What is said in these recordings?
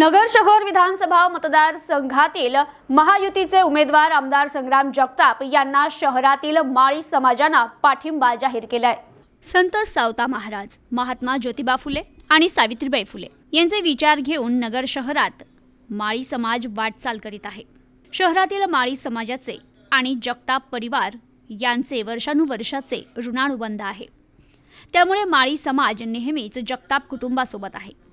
नगर शहर विधानसभा मतदारसंघातील महायुतीचे उमेदवार आमदार संग्राम जगताप यांना शहरातील माळी समाजानं पाठिंबा जाहीर केलाय. संत सावता महाराज महात्मा ज्योतिबा फुले आणि सावित्रीबाई फुले यांचे विचार घेऊन नगर शहरात माळी समाज वाटचाल करीत आहे. शहरातील माळी समाजाचे आणि जगताप परिवार यांचे वर्षानुवर्षाचे ऋणानुबंध आहे. त्यामुळे माळी समाज नेहमीच जगताप कुटुंबासोबत आहे.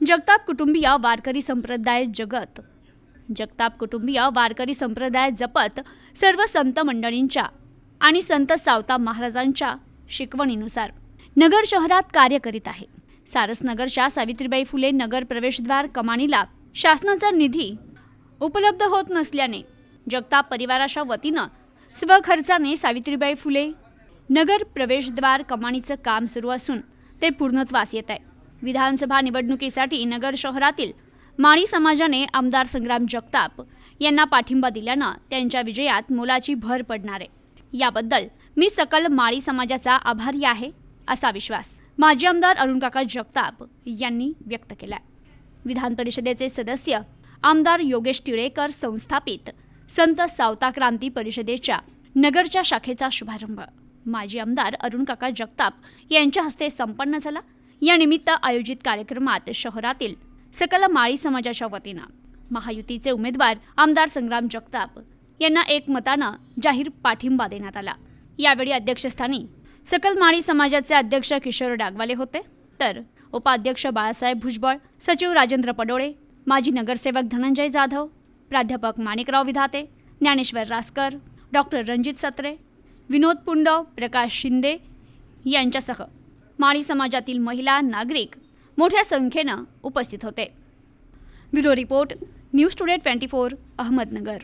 जगताप कुटुंबीय वारकरी संप्रदाय जगत. जगताप कुटुंबीय वारकरी संप्रदाय जपत सर्व संत मंडळींच्या आणि संत सावता महाराजांच्या शिकवणीनुसार नगर शहरात कार्य करीत आहे. सारसनगरच्या सावित्रीबाई फुले नगर प्रवेशद्वार कमानीला शासनाचा निधी उपलब्ध होत नसल्याने जगताप परिवाराच्या वतीनं स्वखर्चाने सावित्रीबाई फुले नगर प्रवेशद्वार कमानीचं काम सुरू असून ते पूर्णत्वास येत आहे. विधानसभा निवडणुकीसाठी नगर शहरातील माळी समाजाने आमदार संग्राम जगताप यांना पाठिंबा दिल्यानं त्यांच्या विजयात मोलाची भर पडणार आहे. याबद्दल मी सकल माळी समाजाचा आभारी आहे असा विश्वास माजी आमदार अरुणकाका जगताप यांनी व्यक्त केला विधान परिषदेचे सदस्य आमदार योगेश टिळेकर संस्थापित संत सावता क्रांती परिषदेच्या नगरच्या शाखेचा शुभारंभ. माजी आमदार अरुणकाका जगताप यांच्या हस्ते संपन्न झाला. या निमित्त आयोजित कार्यक्रमात शहरातील सकल माळी समाजाच्या वतीनं महायुतीचे उमेदवार आमदार संग्राम जगताप यांना एक मतानं जाहीर पाठिंबा देण्यात आला. यावेळी अध्यक्षस्थानी सकल माळी समाजाचे अध्यक्ष किशोर डागवाले होते. तर उपाध्यक्ष बाळासाहेब भुजबळ सचिव राजेंद्र पडोळे माजी नगरसेवक धनंजय जाधव प्राध्यापक माणिकराव विधाते ज्ञानेश्वर रासकर डॉक्टर रणजित सत्रे विनोद पुंड प्रकाश शिंदे यांच्यासह माळी समाजातील महिला नागरिक मोठ्या संख्येनं उपस्थित होते. Bureau report news today twenty four Ahmednagar.